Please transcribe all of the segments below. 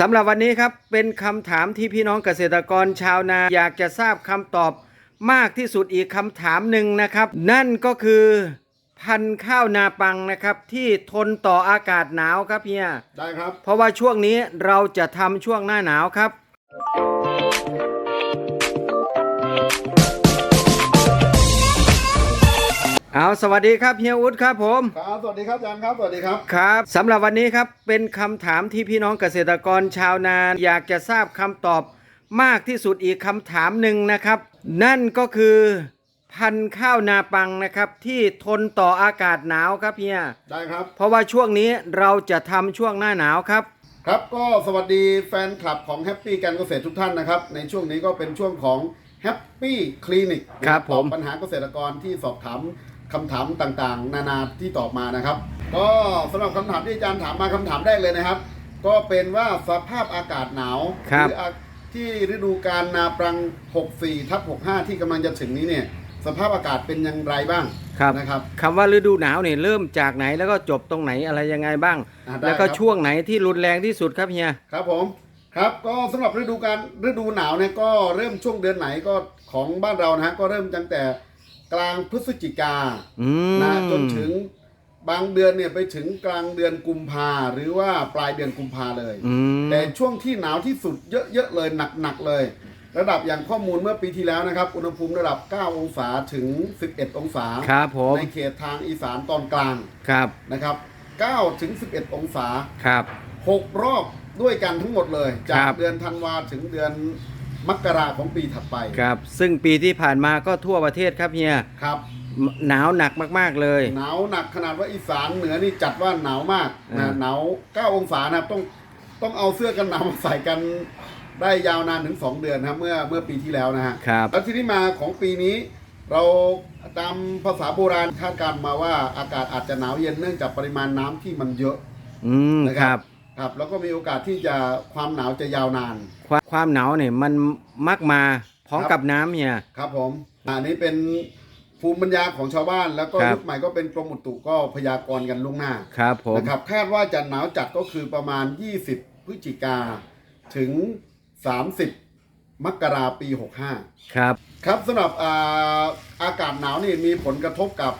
สำหรับวันนี้ครับเป็นคำถามที่พี่น้องเกษตรกรชาวนา อยากจะทราบคำตอบมากที่สุดอีกคำถามหนึ่งนะครับ นั่นก็คือพันธุ์ข้าวนาปังนะครับที่ทนต่ออากาศหนาวครับเฮียได้ครับ เพราะว่าช่วงนี้เราจะทำช่วงหน้าหนาวครับ เอาสวัสดีครับเฮียอุดครับผม ครับสวัสดีครับอาจารย์ครับสวัสดีครับครับสำหรับวันนี้ครับเป็นคำถามที่พี่น้องเกษตรกรชาวนาอยากจะทราบคำตอบมากที่สุดอีกคำถามหนึ่งนะครับ นั่นก็คือพันธุ์ข้าวนาปังนะครับที่ทนต่ออากาศหนาวครับเฮียได้ครับ เพราะว่าช่วงนี้เราจะทำช่วงหน้าหนาวครับ ครับก็สวัสดีแฟนคลับของแฮปปี้การเกษตรทุกท่านนะครับ ในช่วงนี้ก็เป็นช่วงของแฮปปี้คลินิกครับผม ปัญหาเกษตรกรที่สอบถาม คำถามต่างๆ นานาที่ตอบมานะครับ ก็สำหรับคำถามที่อาจารย์ถามมาคำถามแรกเลยนะครับ ก็เป็นว่าสภาพอากาศหนาวครับหรืออาที่ฤดูการนาปรัง 64ทับ65 ที่กำลังจะถึงนี้เนี่ยสภาพอากาศเป็นอย่างไรบ้างครับนะครับคำว่าฤดูหนาวเนี่ยเริ่มจากไหนแล้วก็จบตรงไหนอะไรยังไงบ้างอ่าได้แล้วก็ครับช่วงไหนที่รุนแรงที่สุดครับเฮียครับผมครับก็สำหรับฤดูการฤดูหนาวเนี่ยก็เริ่มช่วงเดือนไหนก็ของบ้านเรานะฮะก็เริ่มตั้งแต่ กลางพฤศจิกาอืมนะจนถึงบางเดือนเนี่ยไปถึงกลางเดือนกุมภาหรือว่าปลายเดือนกุมภาเลย อืม แต่ช่วงที่หนาวที่สุดเยอะๆเลยหนักๆเลย ระดับอย่างข้อมูลเมื่อปีที่แล้วนะครับ อุณหภูมิระดับ 9 องศาถึง 11 องศา ครับผม ในเขตทางอีสานตอนกลางครับนะครับ 9 ถึง 11 องศา ครับหกรอบด้วยกันทั้งหมดเลย จาคกรับเดือนธันวาถึงเดือน มกราของปีถัดไปครับ ซึ่งปีที่ผ่านมาก็ทั่วประเทศครับเฮียครับหนาวหนักมาก ๆ เลย หนาวหนักขนาดว่าอีสานเหนือนี่จัดว่าหนาวมากอ่านะหนาว9องศานะครับต้องต้องเอาเสื้อกันหนาวมาใส่กันได้ยาวนานถึง 2 เดือนนะครับเมื่อเมื่อปีที่แล้วนะฮะครับแล้วที่นี้มาของปีนี้ เราตามภาษาโบราณคาดการณ์มาว่าอากาศอาจจะหนาวเย็นเนื่องจากปริมาณน้ำที่มันเยอะ อืมนะคครัรับบ ครับแล้วก็มีโอกาสที่จะความหนาวจะยาวนาน ความความหนาวเนี่ยมันมักมาพร้อมครับ กับน้ำเฮียครับผมอันนี้เป็นภูมิปัญญาของชาวบ้าน แล้วก็ครับ ยุคใหม่ก็เป็นกรมอุตุก็พยากรณ์กันล่วงหน้าครับผม นะครับคาดว่าจะหนาวจัดก็คือประมาณ 20 พฤศจิกาถึง 30 มกราปี 65 ครับ ครับสำหรับอ่าอากาศหนาวนี่มีผลกระทบกับ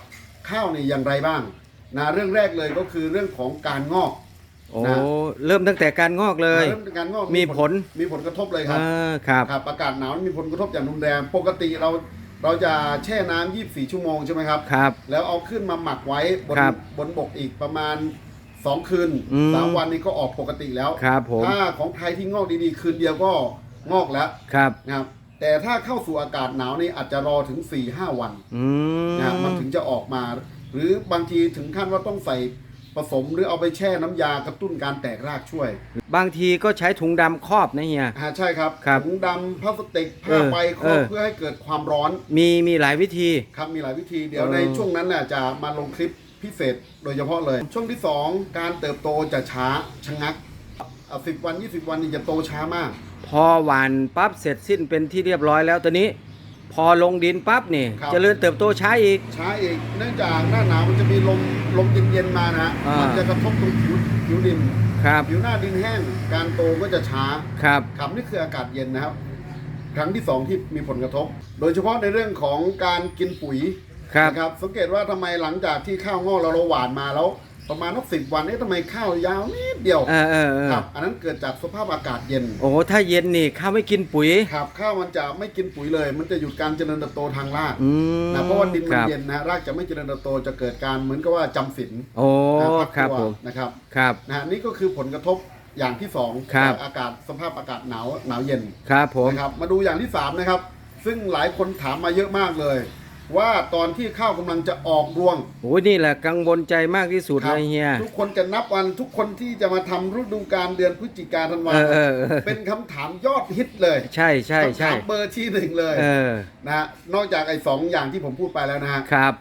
ข้าวนี่อย่างไรบ้างนะเรื่องแรกเลยก็คือเรื่องของการงอก โอ้นะ เริ่มตั้งแต่การงอกเลยเริ่มการงอกมีผล มีผลกระทบเลยครับ อ่าครับ ครับอากาศหนาวมีผลกระทบอย่างรุนแรง ปกติเราเราจะแช่น้ำ24 ชั่วโมงใช่ไหมครับ ครับ แล้วเอาขึ้นมาหมักไว้บนครับบนบกอีกประมาณ 2 คืนอืม3วันนี้ก็ออกปกติแล้วครับผม ถ้าของไทยที่งอกดีๆ คืนเดียวก็งอกแล้วครับ นะครับ แต่ถ้าเข้าสู่อากาศหนาวนี่อาจจะรอถึง 4-5 วันอืม นะครับมันถึงจะออกมา หรือบางทีถึงขั้นว่าต้องใส่ ผสมหรือเอาไปแช่น้ำยากระตุ้นการแตกรากช่วยบางทีก็ใช้ถุงดำครอบนะเฮีย อ่าใช่ครับครับถุงดำพลาสติกเอผ้าอใบครอบเออ เพื่อให้เกิดความร้อนมีมีหลายวิธี ครับมีหลายวิธีเดี๋ยวเออ ในช่วงนั้นน่ะจะมาลงคลิปพิเศษโดยเฉพาะเลย ช่วงที่2การเติบโตจะช้าชะงักสิบวัน 20 วันนี่จะโตช้ามาก พอหวานปั๊บเสร็จสิ้นเป็นที่เรียบร้อยแล้วตอนนี้ พอลงดินปั๊บนี่ครับ เจริญเติบโตช้าอีก ช้าอีกเนื่องจากหน้าหนาวมันจะมีลมลมเย็นๆมานะฮะอ่ามั มันจะกระทบตรงผิวผิวดิน ครับผิวหน้าดินแห้ง การโตก็จะช้าครับ ครับนี่คืออากาศเย็นนะครับ ครั้งที่สองที่มีผลกระทบ โดยเฉพาะในเรื่องของการกินปุ๋ยครับ นะครับ สังเกตว่าทำไมหลังจากที่ข้าวงอกเราเราหวานมาแล้ว ประมาณนักสิบวันเอ๊ะทำไมข้าวยาวนิดเดียวเออเออเออครับ อันนั้นเกิดจากสภาพอากาศเย็นโอ้ถ้าเย็นนี่ข้าวไม่กินปุ๋ย ครับข้าวมันจะไม่กินปุ๋ยเลย มันจะหยุดการเจริญเติบโตทางรากอืมนะเพราะว่าดินคมันรับ เย็นนะรากจะไม่เจริญเติบโตจะเกิดการเหมือนกับว่าจำศีลโอ้นะพักครับตัวผมนะครับครับ นะฮะนี่ก็คือผลกระทบอย่างที่สองครับ จากอากาศสภาพอากาศหนาวหนาวเย็นครับผม นะครับมาดูอย่างที่สามนะครับ ซึ่งหลายคนถามมาเยอะมากเลย ว่าตอนที่ข้าวกำลังจะออกรวงโอ้นี่แหละกังวลใจมากที่สุดครัเลยเฮีย ทุกคนจะนับวันทุกคนที่จะมาทำฤดูกาลเดือนพฤศจิกาธันวาเออเออเออเป็นคำถามยอดฮิตเลยใช่ใช่ใช่คำถามเบอร์ที่หนึ่งเลยเออนะฮะนอกจากไอ้สองอย่างที่ผมพูดไปแล้วนะฮะครับ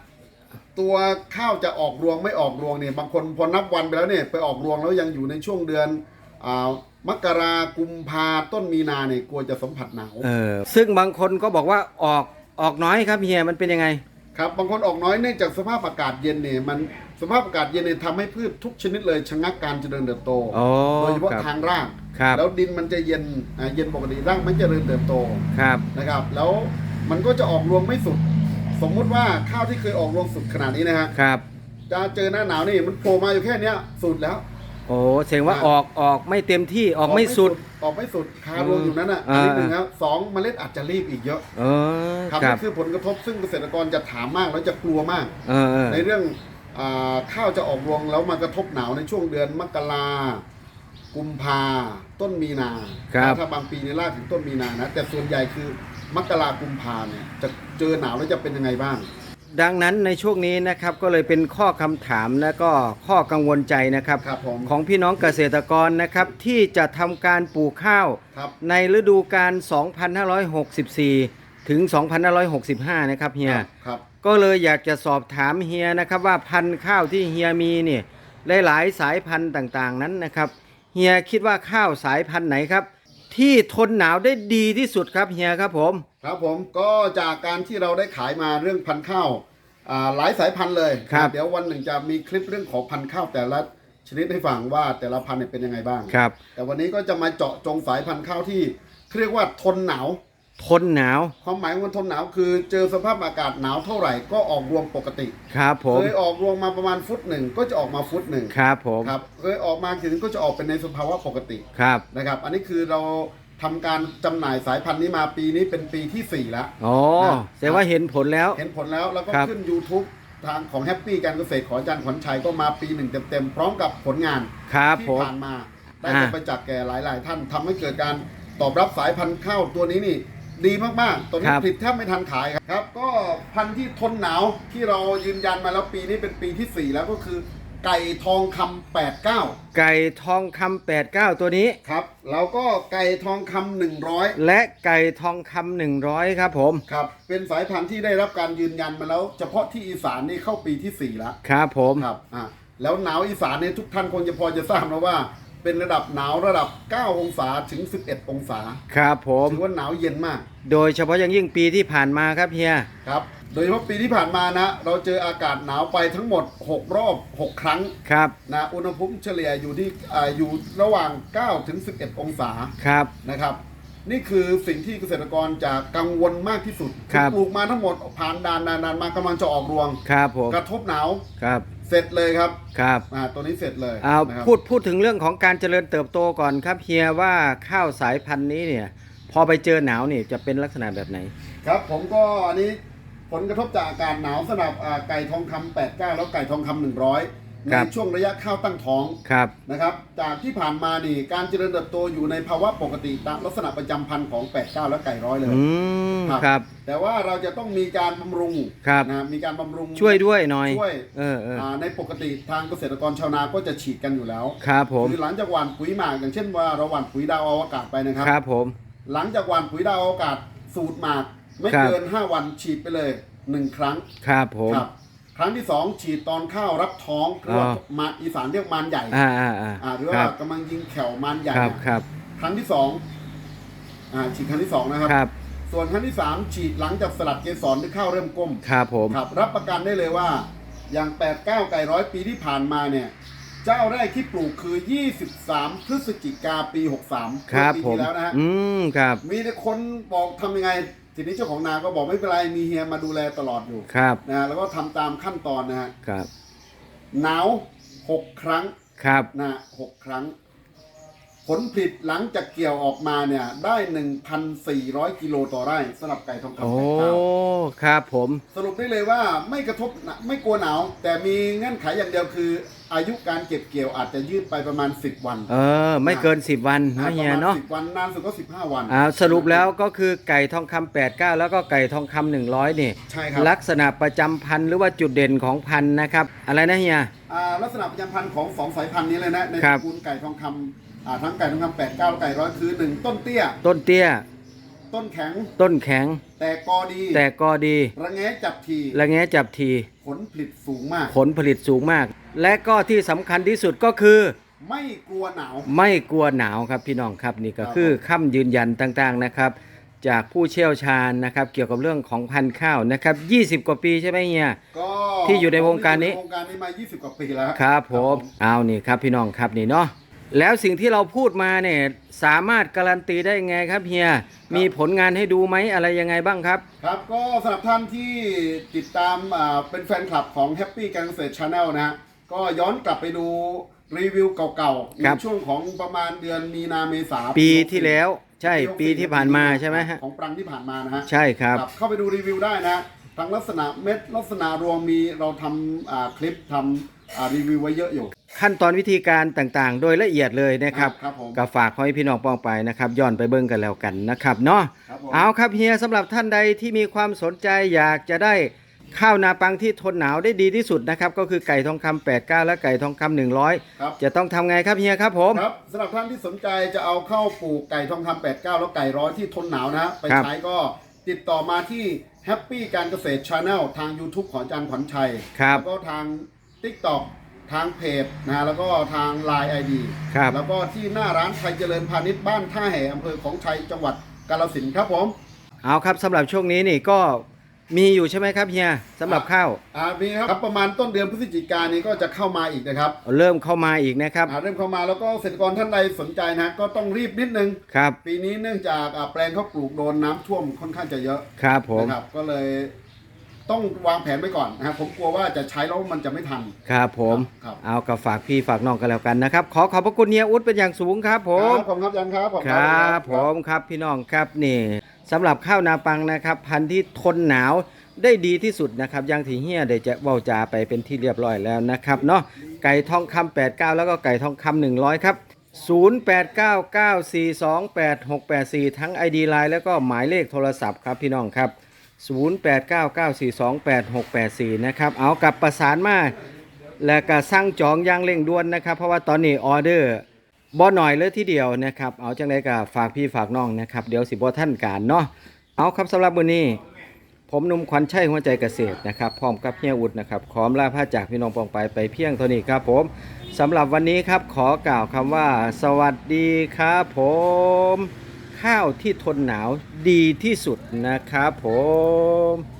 ตัวข้าวจะออกรวงไม่ออกรวงเนี่ยบางคนพอนับวันไปแล้วเนี่ยไปออกรวงแล้วยังอยู่ในช่วงเดือนอ่ามกรากุมภาต้นมีนาเนี่ยกลัวจะสัมผัสหนาว เออซึ่งบางคนก็บอกว่าออก ออกน้อยครับเฮียมันเป็นยังไง ครับบางคนออกน้อยเนื่องจากสภาพอากาศเย็นเนี่ยมันสภาพอากาศเย็นเนี่ยทำให้พืชทุกชนิดเลยชะงักการเจริญเติบโตอ๋อโดยเฉพาะครับทางรากครับ แล้วดินมันจะเย็นอ่าเย็นปกติร่างมันจะเริญเติบโตครับ นะครับ แล้วมันก็จะออกรวงไม่สุด สมมุติว่าข้าวที่เคยออกรวงสุดขนาดนี้นะฮะครับ จะเจอหน้าหนาวนี่มันโผล่มาอยู่แค่เนี้ยสุดแล้ว โอ้เสียงว่าอ่าออกออกไม่เต็มที่ออกไม่สุด ออกไม่สุดคารวงอยู่นั้นอะอ่าอันนี้หนึ่งครับสองเมล็ดอาจจะรีบอีกเยอะเออครับครันี่บคือผลกระทบซึ่งเกษตรกรจะถามมากแล้วจะกลัวมากเออเออในเรื่องอาข้าวจะออกรวงแล้วมากระทบหนาวในช่วงเดือนมกรากุมภาต้นมีนาครับถ้าบางปีในยลากถึงต้นมีนานะแต่ส่วนใหญ่คือมกรากุมภาเนี่ยจะเจอหนาวแล้วจะเป็นยังไงบ้าง ดังนั้นในช่วงนี้นะครับก็เลยเป็นข้อคำถามและก็ข้อกังวลใจนะครับ ครับผม ของพี่น้องเกษตรกรนะครับที่จะทำการปลูกข้าว ครับ ในฤดูกาล 2564 ถึง 2565 นะครับเฮีย ครับครับก็เลยอยากจะสอบถามเฮียนะครับว่าพันธุ์ข้าวที่เฮียมีเนี่ยหลายๆสายพันธุ์ต่างๆนั้นนะครับ เฮียคิดว่าข้าวสายพันธุ์ไหนครับ ที่ทนหนาวได้ดีที่สุดครับเฮียครับผม ครับผมก็จากการที่เราได้ขายมาเรื่องพันธุ์ข้าวอ่าหลายสายพันธุ์เลยครับ เดี๋ยววันหนึ่งจะมีคลิปเรื่องของพันธุ์ข้าวแต่ละชนิดให้ฟังว่าแต่ละพันธุ์เนี่ยเป็นยังไงบ้าง ครับ แต่วันนี้ก็จะมาเจาะจงสายพันธุ์ข้าวที่เรียกว่าทนหนาว ทนหนาว ความหมายของมันทนหนาวคือเจอสภาพอากาศหนาวเท่าไหร่ก็ออกรวงปกติครับผม เคยออกรวงมาประมาณฟุตหนึ่งก็จะออกมาฟุตหนึ่งครับผม ครับเคยออกมาถึงก็จะออกเป็นในสภาวะปกติครับ นะครับ อันนี้คือเราทำการจำหน่ายสายพันธุ์นี้มาปีนี้เป็นปีที่4แล้ว อ๋อ นะ แต่ว่าเห็นผลแล้ว เห็นผลแล้วแล้วก็ครับ ขึ้น YouTube ทางของแฮปปี้การเกษตรของอาจารย์ขวัญชัยก็มาปีหนึ่งเต็มๆพร้อมกับผลงาน ครับที่ผม ผ่านมาได้อ่าไปจากแก่หลาย ๆ ท่านทำให้เกิดการตอบรับสายพันธุ์ข้าวตัวนี้นี่ ดีมากๆตัวนี้ผลิตแทบไม่ทันขายครับ ก็พันธุ์ที่ทนหนาวที่เรายืนยันมาแล้วปีนี้เป็นปีที่ 4 แล้วก็คือไก่ทองคำ89 ไก่ทองคำ89ตัวนี้ ครับ แล้วก็ไก่ทองคำ100 และไก่ทองคำ100ครับผม ครับ เป็นสายพันธุ์ที่ได้รับการยืนยันมาแล้ว เฉพาะที่อีสานนี่เข้าปีที่4แล้ว ครับผม ครับอ่าแล้วหนาวอีสานเนี่ยทุกท่านคงจะพอจะทราบนะว่า เป็นระดับหนาวระดับ 9 องศาถึง 11 องศาครับผม ถือว่าหนาวเย็นมากโดยเฉพาะอย่างยิ่งปีที่ผ่านมาครับเฮีย ครับ โดยเฉพาะปีที่ผ่านมานะ เราเจออากาศหนาวไปทั้งหมด 6 รอบ 6 ครั้งครับ นะอุณหภูมิเฉลี่ยอยู่ที่อ่าอยู่ระหว่าง 9 ถึง 11 องศาครับ นะครับ นี่คือสิ่งที่เกษตรกรจะกังวลมากที่สุดครับ ปลูกมาทั้งหมดผ่านด่านนานๆมากำลังจะออกรวง ครับผม กระทบหนาว ครับ เสร็จเลยครับครับอ่าตัวนี้เสร็จเลยเอานะครับพูดพูดถึงเรื่องของการเจริญเติบโตก่อนครับเฮียว่าข้าวสายพันธุ์นี้เนี่ย พอไปเจอหนาวเนี่ยจะเป็นลักษณะแบบไหน ครับ ผมก็อันนี้ผลกระทบจากอากาศหนาวสำหรับอ่าไก่ทองคำ89 แล้วไก่ทองคำ100 ในครับ ช่วงระยะข้าวตั้งท้องครับ นะครับ จากที่ผ่านมานี่การเจริญเติบโตอยู่ในภาวะปกติตามลักษณะประจำพันธุ์ของ 89 และไก่ร้อยเลย อืมครับครับ แต่ว่าเราจะต้องมีการบำรุงครับ นะมีการบำรุง ช่วยด้วยหน่อย ช่วย เออเอออ่าในปกติทางเกษตรกรชาวนาก็จะฉีดกันอยู่แล้วครับผม คือหลังจากหว่านปุ๋ยหมากอย่างเช่นว่าเราหว่านปุ๋ยดาวอวกาศไปนะครับ ครับผม หลังจากหว่านปุ๋ยดาวอวกาศสูตรหมาก ไม่ครับ เกิน 5 วันฉีดไปเลย 1 ครั้งครับผม ครับ ครั้งที่2ฉีดตอนข้าวรับท้องหรือว่าอ๋อ มาอีสานเรียกมารใหญ่อ่าอ่าอ่าอ่าหรือคว่ารับกำลังยิงแขวมารใหญ่ครับเนี่ยครับครั้งที่สองอ่าฉีดครั้งที่สองนะครับ ครับส่วนครั้งที่สามฉีดหลังจากสลัดเกสรหรือข้าวเริ่มก้ม ครับผม ครับรับประกันได้เลยว่า อย่าง8ปดเก้าไก่ร้อยปีที่ผ่านมาเนี่ย เจ้าแรกที่ปลูกคือ 23 พฤศจิกาปี 63ครับปีผม ที่แล้วนะฮะ อืมครับ มีแต่คนบอกทำยังไง ทีนี้เจ้าของนาก็บอกไม่เป็นไรมีเฮียมาดูแลตลอดอยู่ครับ นะฮะแล้วก็ทำตามขั้นตอนนะฮะครับ หนาว6ครั้งครับนะหกครั้ง ผลผลิตหลังจากเกี่ยวออกมาเนี่ยได้ 1,400 กิโลต่อไร่สำหรับไก่ทองคำโอ้แปดเก้าครับผม สรุปได้เลยว่าไม่กระทบหนะไม่กลัวหนาว แต่มีเงื่อนไขอย่างเดียวคือ อายุการเก็บเกี่ยวอาจจะยืดไปประมาณ 10 วันเออ ไม่เกิน 10 วันอ่านะปเฮีระยมาณเนาะ10วันนานสุดก็ 15 วัน อ่าสรุปแล้วก็คือไก่ทองคำ89 แล้วก็ไก่ทองคำ100 นี่ ใช่ครับ ลักษณะประจำพันธุ์หรือว่าจุดเด่นของพันธุ์นะครับ อะไรนะเฮีย อ่าลักษณะประจำพันธุ์ของสองสายพันธุ์นี้เลยนะในคตรัระบ กูลไก่ทองคำ อ่าทั้งไก่ทองคำแปดเก้าและไก่ร้อยคือหนึ่งต้นเตี้ย ต้นเตี้ย ต้นแข็ง ต้นแข็ง แต่กอดีแต่ก็ดีระแงะจับทีและแงะจับทีผลผลิตสูงมาก ผลผลิตสูงมาก และก็ที่สำคัญที่สุดก็คือ ไม่กลัวหนาว ไม่กลัวหนาวครับพี่น้องครับนี่ก็ครับคือคำยืนยันต่างๆนะครับ จากผู้เชี่ยวชาญนะครับเกี่ยวกับเรื่องของพันธุ์ข้าวนะครับ 20 กว่าปีใช่ไหมเฮีย ก็ที่อยู่ในวงการนี้ ผมอยู่ในวงการนี้มา 20 กว่าปีแล้วครับผมเอานี่ครับพี่น้องครับนี่เนาะ แล้วสิ่งที่เราพูดมาเนี่ยสามารถการันตีได้ไงครับเฮียมีผลงานให้ดูไหมอะไรยังไงบ้างครับ ครับก็สำหรับท่านที่ติดตามอ่าเป็นแฟนคลับของ Happy การเกษตร Channel นะฮะก็ย้อนกลับไปดูรีวิวเก่าๆ ในครับ ช่วงของประมาณเดือนมีนาเมษาปีที่แล้ว ใช่ปีที่ผ่านมาใช่ไหมฮะของปรังที่ผ่านมานะฮะ ใช่ครับเข้าไปดูรีวิวได้นะทั้งลักษณะเม็ดลักษณะรวงมีเราทำอ่าคลิปทำอ่ารีวิวไว้เยอะอยู่ ขั้นตอนวิธีการต่างๆ โดยละเอียดเลยนะครับครับผมก็ฝากให้พี่น้องป้องไปนะครับ ย้อนไปเบิ่งกันแล้วกันนะครับเนาะครับผม เอาครับเฮียสำหรับท่านใดที่มีความสนใจอยากจะได้ข้าวนาปังที่ทนหนาวได้ดีที่สุดนะครับ ก็คือไก่ทองคำ89 และไก่ทองคำ100 ครับ จะต้องทำไงครับเฮียครับผม ครับสำหรับท่านที่สนใจจะเอาเข้าปลูกไก่ทองคำ89 แล้วไก่ร้อยที่ทนหนาวนะฮะไปครับ ใช้ก็ติดต่อมาที่ Happy การเกษตร Channel ทาง YouTube ของอาจารย์ขวัญชัย ครับ แล้วก็ทาง TikTok ทางเพจนะฮะแล้วก็ทาง Line ID ครับแล้วก็ที่หน้าร้านไทยเจริญพาณิชย์บ้านท่าแห่อำเภอของชัยจังหวัดกาฬสินธุ์ครับผมเอาครับสำหรับช่วงนี้นี่ก็มีอยู่ใช่ไหมครับเฮียสำหรับข้าวอ่ามีครับประมาณต้นเดือนพฤศจิกายนนี้ก็จะเข้ามาอีกนะครับเริ่มเข้ามาอีกนะครับอ่าเริ่มเข้ามาแล้วก็เกษตรกรท่านใดสนใจนะก็ต้องรีบนิดนึง ครับ ปีนี้เนื่องจากอ่าแปลงเขาปลูกโดนน้ำท่วมค่อนข้างจะเยอะครับผม นะครับก็เลย ต้องวางแผนไว้ก่อนนะครับผมกลัวว่าจะใช้แล้วมันจะไม่ทัน ครับผม ครับ เอากับฝากพี่ฝากน้องกันแล้วกันนะครับ ขอขอบพระคุณเฮียอุดเป็นอย่างสูงครับผมครับผมครับยันครับผม ครับผมครับพี่น้องครับนี่สำหรับข้าวนาปังนะครับ พันธุ์ที่ทนหนาวได้ดีที่สุดนะครับอย่างที่เฮียได้จะเว้าจาไปเป็นที่เรียบร้อยแล้วนะครับเนาะไก่ทองคำ89 แล้วก็ไก่ทองคำ100 ครับ 0899428684 ทั้ง ID Line แล้วก็หมายเลขโทรศัพท์ครับพี่น้องครับ 0899428684 นะครับ เอากับประสานมาแล้วก็สั่งจองอย่างเร่งด่วนนะครับ เพราะว่าตอนนี้ออเดอร์บ่หน่อยเลยทีเดียวนะครับ เอาจังไดก็ฝากพี่ฝากน้องนะครับ เดี๋ยวสิบ่ท่านการเนาะ เอาครับสำหรับวันนี้ ผมนุ่มขวัญชัยหัวใจเกษตรนะครับ พร้อมกับเฮียอุดนะครับ ขอมลาพาจากพี่น้องปองไปไปเพียงเท่านี้ครับผมสำหรับวันนี้ครับขอกล่าวคำว่า สวัสดีครับผม ข้าวที่ทนหนาวดีที่สุดนะครับผม